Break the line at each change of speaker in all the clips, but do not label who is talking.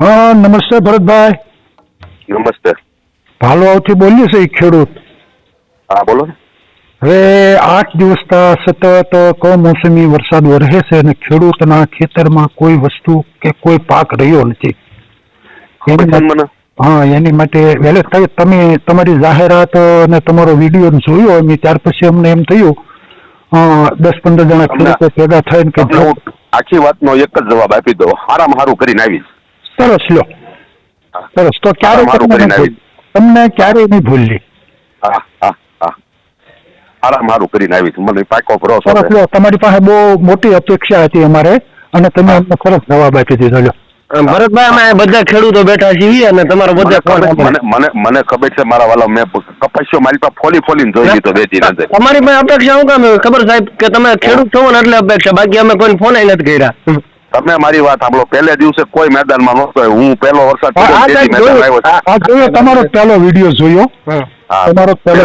હા નમસ્તે ભરતભાઈ.
નમસ્તે.
ભાલવાવથી બોલીએ છે ખેડૂત.
હા બોલો.
હવે આઠ દિવસ સતત કમોસમી વરસાદ વરસે છે અને ખેડૂતના ખેતરમાં કોઈ વસ્તુ કે કોઈ પાક રહ્યો નથી. હા એની માટે વહેલે તમે તમારી જાહેરાત અને તમારો વીડિયો જોયો અમે ત્યાર પછી અમને એમ થયું દસ પંદર જણા ખેડૂતો ભેગા થઈને કે
આખી વાતનો એક જ જવાબ આપી દો સારામાં હારું કરીને આવીશ.
સરસ લો. સરસ તો ક્યારે તમને
ક્યારે
નહીં ભૂલ- તમને ક્યારેય નહીં ભૂલી
હા હા હા. હારામાં હારું કરીને આવીશ મને પાકો ભરોસો
સરસ લો. તમારી પાસે બહુ મોટી અપેક્ષા હતી અમારે અને તમે અમને સરસ જવાબ આપી દીધો લો.
ભરતભાઈ અમે બધા ખેડૂતો બેઠા છીએ અને તમારો બધા.
મને મને મને ખબર છે મારા વાલા મેં કપાસ્યો મારી પાસે ફોલી ફોલીને જોઈ લીધો બે દિન અંદર.
તમારી પાસે અપેક્ષા શું કામ ખબર સાહેબ કે તમે ખેડૂત છો ને એટલે અપેક્ષા. બાકી અમે કોઈ ફોન નથી કર્યા.
તમે મારી વાત સાંભળો. પહેલે દિવસે કોઈ મેદાનમાં નહોતો. હું પહેલો વરસાદ. આવ્યો
તમારો પહેલો વીડિયો જોયો. તમારો પહેલો.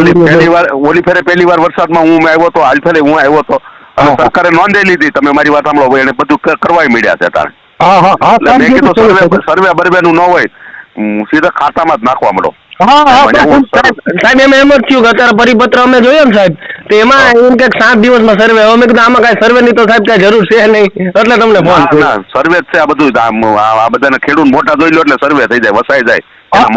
વાર ઓલી ફેરે પહેલી વાર વરસાદમાં હું આવ્યો તો હાલ ફેરે હું આવ્યો તો. અને સરકારે નોંધે લીધી. તમે મારી વાત સાંભળો. એને બધું કરવાય મળ્યા છે મેં કીધું સર્વે સર્વે બરવે નું ન હોય હું સીધા ખાતામાં જ નાખવા
સાહેબ,
સાહેબ એમ જ થયું કે અત્યારે પરિપત્ર અમે જોયો ને સાહેબ. તો એમાં એમ કે સાત દિવસમાં સર્વે હવે મેં કીધું આમાં કાંઈ સર્વે ની તો સાહેબ કાંઈ જરૂર છે નહીં. એટલે તમને ફોન કર્યો.
સર્વે જ છે આ બધું. આ બધાને ખેડૂત મોટા જોઈ લો એટલે સર્વે થઈ જાય વસાઈ જાય.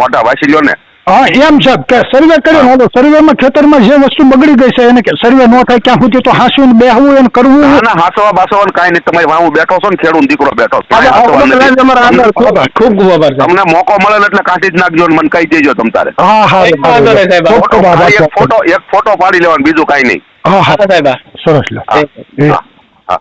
મોટા વાસી લ્યો ને.
હા એમ છે. કે સર્વે કર્યો નતો સર્વેમાં ખેતરમાં જે વસ્તુ બગડી ગઈ છે એને કે સર્વે ન થાય ક્યાં સુધી તો હાસવું બેહવું એને કરવું
ના હાસવા બાસવા કાંઈ નહીં. તમારી વાવું બેઠો છો ને ખેડૂત દીકરો બેઠો.
ખૂબ આભાર
તમને મોકો મળે એટલે કાઢી જ નાખજો ને મને કહી દેજો તમ તારે.
હા હા
એક.
ફોટો એક ફોટો પાડી લેવાનો બીજું કાંઈ નહીં.
હા હા.
સાહેબ.
સરસ
હા હા.